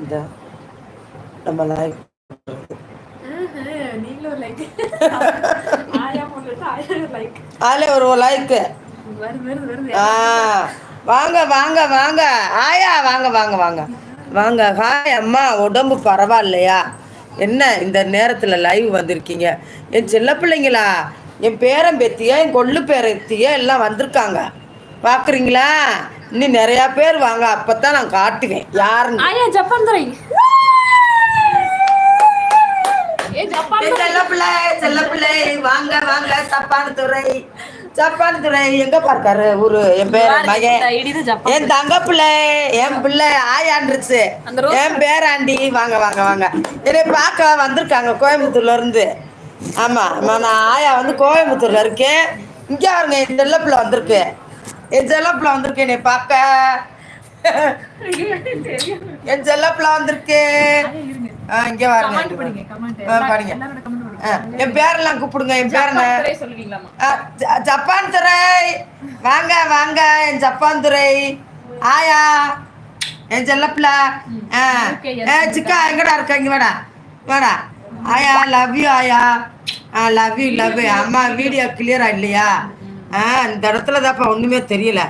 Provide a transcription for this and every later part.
இந்த நம்ம லைக் நீங்களும் ஒரு லைக் ஆ வாங்க வாங்க வாங்க. ஆயா வாங்க வாங்க வாங்க. வாங்க ஹாய் அம்மா உடம்பு பரவாயில்லையா? என்ன இந்த நேரத்தில் லைவ் வந்திருக்கீங்க? என் செல்ல பிள்ளைங்களா என் பேரன் பேத்திய என் கொள்ளு பேரத்திய எல்லாம் வந்திருக்காங்க. பார்க்குறீங்களா இன்னும் நிறையா பேர் வாங்க அப்போ தான் நான் காட்டுவேன். யாருன்னு. ஆயா ஜப்பான் துறை செல்ல பிள்ளை செல்ல பிள்ளை வாங்க வாங்க சப்பான துறை. சப்பான துறை எங்க பார்க்காரு? ஊரு என் பேர மகன். என் தங்க பிள்ளை என் பிள்ளை ஆயாண்டுருச்சு என் பேராண்டி வாங்க வாங்க வாங்க. என்னை பார்க்க வந்திருக்காங்க கோயம்புத்தூர்ல இருந்து. ஆமா நான் ஆயா வந்து கோயம்புத்தூர்ல இருக்கேன். இங்கே என் செல்ல பிள்ளை வந்திருக்கு. என் செல்ல பிள்ளை வந்திருக்கு என்னை பார்க்க. என் செல்ல பிள்ளை வந்திருக்கு ஆ இங்கே ஆ, என் பேரெல்லாம் கூப்பிடுங்க என் பேர் ஜப்பான் துறை வாங்க வாங்க என் ஜப்பான் துறை. ஆயா என் செல்லப்பிள்ள ஆ சிக்கா எங்கடா இருக்க? இங்க வாடா வாடா. ஆயா லவ் யூ ஆயா. ஆ லவ் யூ லவ் யூ அம்மா வீடியோ கிளியரா இல்லையா? ஆ இந்த இடத்துல தான்ப்பா ஒண்ணுமே தெரியல.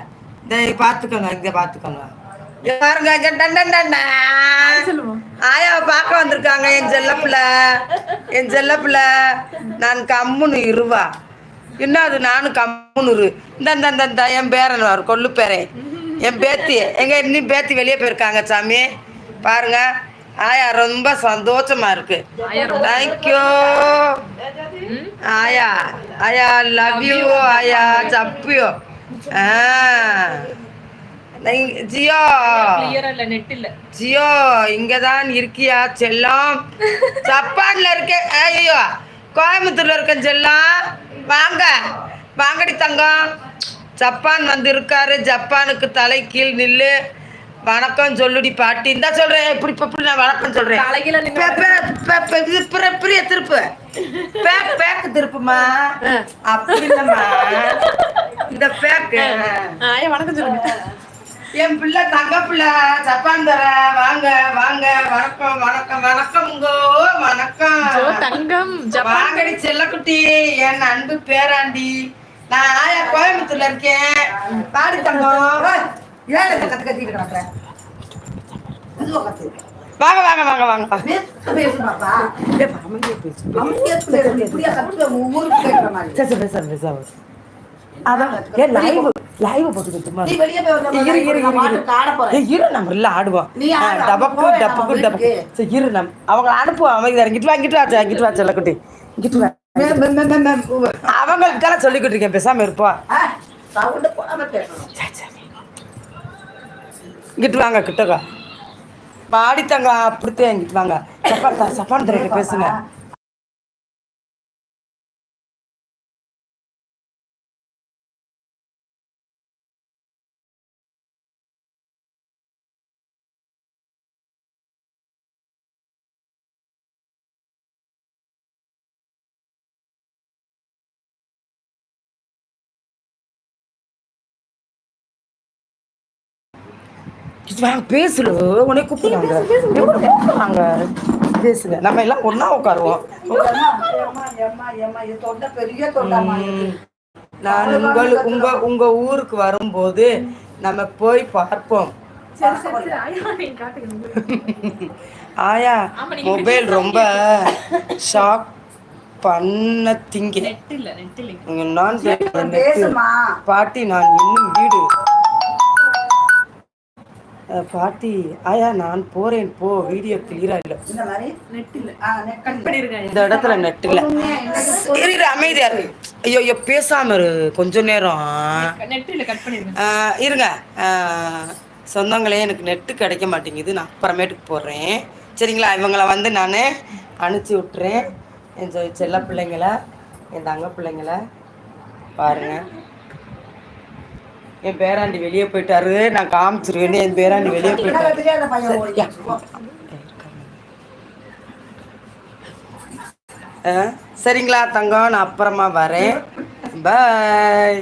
இந்த பார்த்துக்கோங்க இங்க பார்த்துக்கோங்க பாருங்க ஆயாவை பார்க்க வந்திருக்காங்க என் செல்லப்பிள்ள என் செல்லப்பிள்ள நான் கம்முன்னு இருவா. என்ன அது நானும் கம்முன்னு இரு. இந்த இந்த என் பேரன் வரும் கொள்ளு பேரன் என் பேத்தி எங்க இன்னும் பேத்தி வெளியே போயிருக்காங்க சாமி. பாருங்க. ஆயா ரொம்ப சந்தோஷமா இருக்கு. தேங்க்யூ ஆயா ஆயா லவ் யூ ஆயா சப்பியோ ஜியோ. ஜியோ இங்கதான் இருக்கியா செல்லம்? ஜப்பான்ல இருக்கேன் ஐயோ. கோயம்புத்தூர்ல இருக்கேன் செல்லம். வாங்க. வாங்கடி தங்கம். ஜப்பான் வந்து இருக்காரு ஜப்பானுக்கு தலை கீழ் நில்லு. வணக்கம் சொல்லுடி பாட்டி. இந்த சொல்றேன். இப்படி இப்ப இப்படி நான் வணக்கம் சொல்றேன். பிரிய திருப்பு. பேக் பேக் திருப்புமா? அப்படி இல்லம்மா. இந்த ஆயா வணக்கம் சொல்லுங்க. என் பிள்ளை தங்க பிள்ளை ஜப்பான் தர. வாங்க வாங்க. வணக்கம் வணக்கம் வணக்கம்ங்கோ வணக்கம். தங்கம் வாங்கடி செல்லக்குட்டி. என் அன்பு பேராண்டி. நான் ஆயா கோயம்புத்தூர்ல இருக்கேன். பாடி தங்கம். இந்த கத்து கத்திட்டு கிடக்குறேன் வாங்க வாங்க வாங்க வாங்க. இரு நம்ம அவங்கள அனுப்புவோம். அமைதி இங்கிட்டு வா இங்கிட்டு வா சே, இங்கிட்டு வா செல்லக்குட்டி இங்கிட்டு வா. அவங்களுக்கெல்லாம் சொல்லிக்கிட்டு இருக்கேன் பேசாம இருப்பா. இங்கிட்டு வாங்க கிட்டக்கா. பாடித்தாங்க அப்படித்தான் இங்கிட்டு வாங்க. சப்பா சப்பான் பேசுங்க. பேசுல உனே கூப்பிடுறாங்க. பேசுங்க. நம்ம எல்லாம் ஒண்ணா உட்காருவோம். நான் உங்களுக்கு உங்க உங்க ஊருக்கு வரும்போது நம்ம போய் பார்ப்போம். ஆயா மொபைல் ரொம்ப ஷாக் பண்ண திங்க. நான் பாட்டி நான் இன்னும் வீடு பாட்டி ஆயா நான் போறேன் போ. வீடியோ கிளியரா இல்ல. நெட் இல்ல. கட் பண்ணிருங்க ஆயா இந்த இடத்துல நெட் இல்ல. இரு, அமைதியா இரு. ஐயோ ஐயோ பேசாம இரு. கொஞ்ச நேரம். நெட் இல்ல கட் பண்ணிருங்க ஆஹ் இருங்க. சொந்தங்களே எனக்கு நெட்டு கிடைக்க மாட்டேங்குது. நான் அப்புறமேட்டுக்கு போடுறேன் சரிங்களா? இவங்கள வந்து நான் அனுப்பிச்சி விட்டுறேன். என் செல்ல பிள்ளைங்கள என் தங்க பிள்ளைங்கள பாருங்க. என் பேராண்டி வெளியே போயிட்டாரு. நான் காமிச்சிருவேன் என் பேராண்டி வெளியே போயிட்டாரு. சரிங்களா தங்கம் நான் அப்புறமா வரேன். பாய்